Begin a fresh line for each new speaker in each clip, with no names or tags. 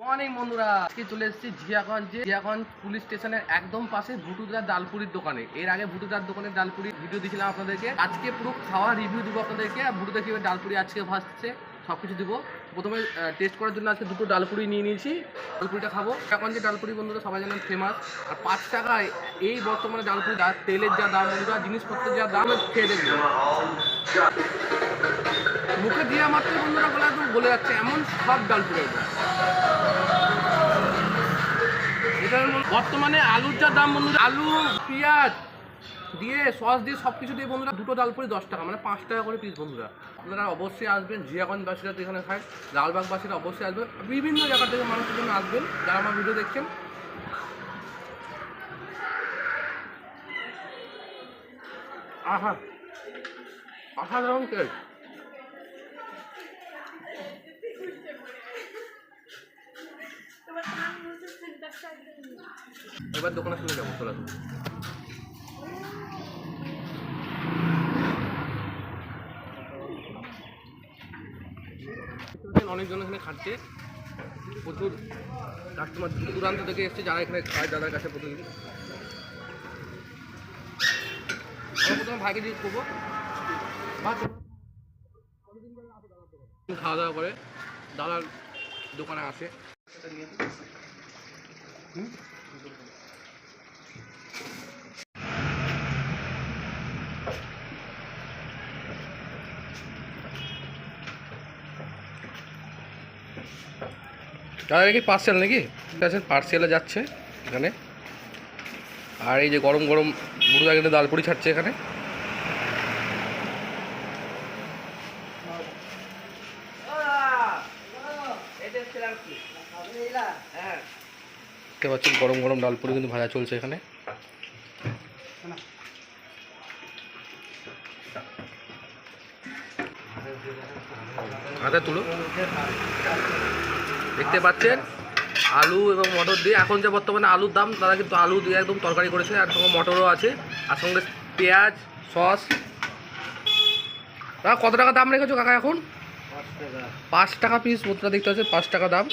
Morning বন্ধুরা। আজকে চলে এসেছি জিয়াগঞ্জে। জিয়াগঞ্জ পুলিশ স্টেশনের একদম পাশে ভুটুদার ডালপুরির দোকানে। এর আগে ভুটুদার দোকানের ডালপুরি ভিডিও দিয়েছিলাম আপনাদেরকে। আজকে পুরো খাওয়া রিভিউ দিব আপনাদেরকে। আর কীভাবে ডালপুরি আজকে ভাসছে সব কিছু দিব। প্রথমে টেস্ট করার জন্য আজকে দুটো ডালপুরি নিয়ে নিয়েছি। ডালপুরিটা খাব। এখন যে ডালপুরি, বন্ধুরা, সবাই জানেন ফেমাস আর পাঁচ টাকায় এই বর্তমানে ডালপুরি তেলের যা দাম, বন্ধুরা, জিনিসপত্রের যা দাম খেয়ে দেখবেন মুখে দেওয়া মাত্র বন্ধুরা বলে একদম বলে যাচ্ছে, এমন সব ডালপুরি একদম এটার বর্তমানে আলুর যা দাম বন্ধুরা, আলু, পেঁয়াজ দিয়ে, সস দিয়ে সব কিছু দিয়ে বন্ধুরা দুটো ডালপুরি দশ টাকা মানে পাঁচ টাকা করে পিস বন্ধুরা। আপনারা অবশ্যই আসবেন, জিয়াগঞ্জবাসীরা তো এখানে খায়, লালবাগবাসীরা অবশ্যই আসবেন। বিভিন্ন জায়গা থেকে মানুষের জন্য আসবেন, যারা আমার ভিডিও দেখছেন। আহা অসাধারণ টেস্ট এবার দোকানে চলে যাব, চলে। অনেকজন এখানে খাচ্ছে। প্রচুর কাস্টমার দূর দূরান্ত থেকে এসছে যারা এখানে খায়, দাদার কাছে প্রতিদিন। প্রথমে ভাইকে জিজ্ঞেস করব। খাওয়া দাওয়া করে। দাদার দোকানে আসে দাদা কি পার্সেল নাকি? পার্সেলে যাচ্ছে এখানে। আর এই যে গরম গরম বুড়ো এখানে ডালপুরি ছাড়ছে এখানে। দেখতে পাচ্ছেন গরম গরম ডালপুরি কিন্তু ভাজা চলছে এখানে। তুলো। দেখতে পাচ্ছেন আলু এবং মটর দিয়ে এখন যে বর্তমানে আলুর দাম তারা কিন্তু আলু দিয়ে একদম তরকারি করেছে আর সঙ্গে মটরও আছে আর সঙ্গে পেঁয়াজ সস। দাদা কত টাকা দাম রেখেছো কাকা এখন? পাঁচ টাকা। পিস মুদ্রা দেখতে পাচ্ছেন পাঁচ টাকা দাম।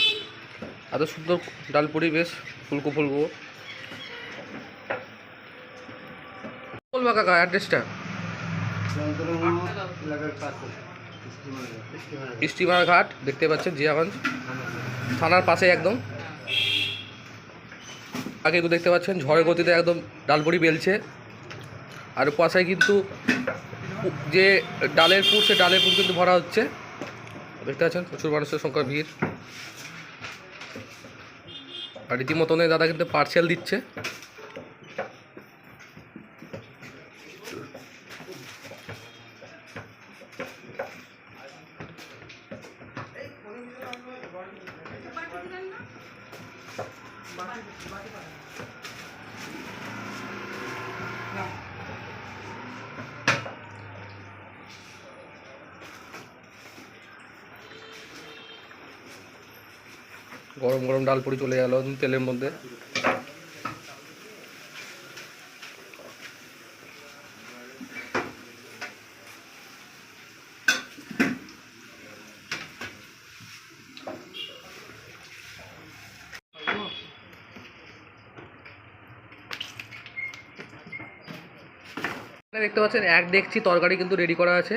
এত সুন্দর ডালপুরি বেশ ফুলকো ফুলকো। বলবা কাকা অ্যাড্রেসটা স্টিমার ঘাট, দেখতে পাচ্ছেন জিয়াগঞ্জ। থানার পাশে একদম। আগে কিন্তু দেখতে পাচ্ছেন, ঝড়ের গতিতে একদম ডালপুরি বেলছে। আর পাশে কিন্তু যে ডালের পুর, সে ডালের পুর কিন্তু ভরা হচ্ছে। দেখতে পাচ্ছেন, প্রচুর মানুষের সংখ্যা ভিড়। আর রীতিমতন দাদা কিন্তু পার্সেল দিচ্ছে। গরম গরম ডালপুরি চলে গেল তেলের মধ্যে। দেখতে পাচ্ছেন, এক দেখছি তরকারি কিন্তু রেডি করা আছে।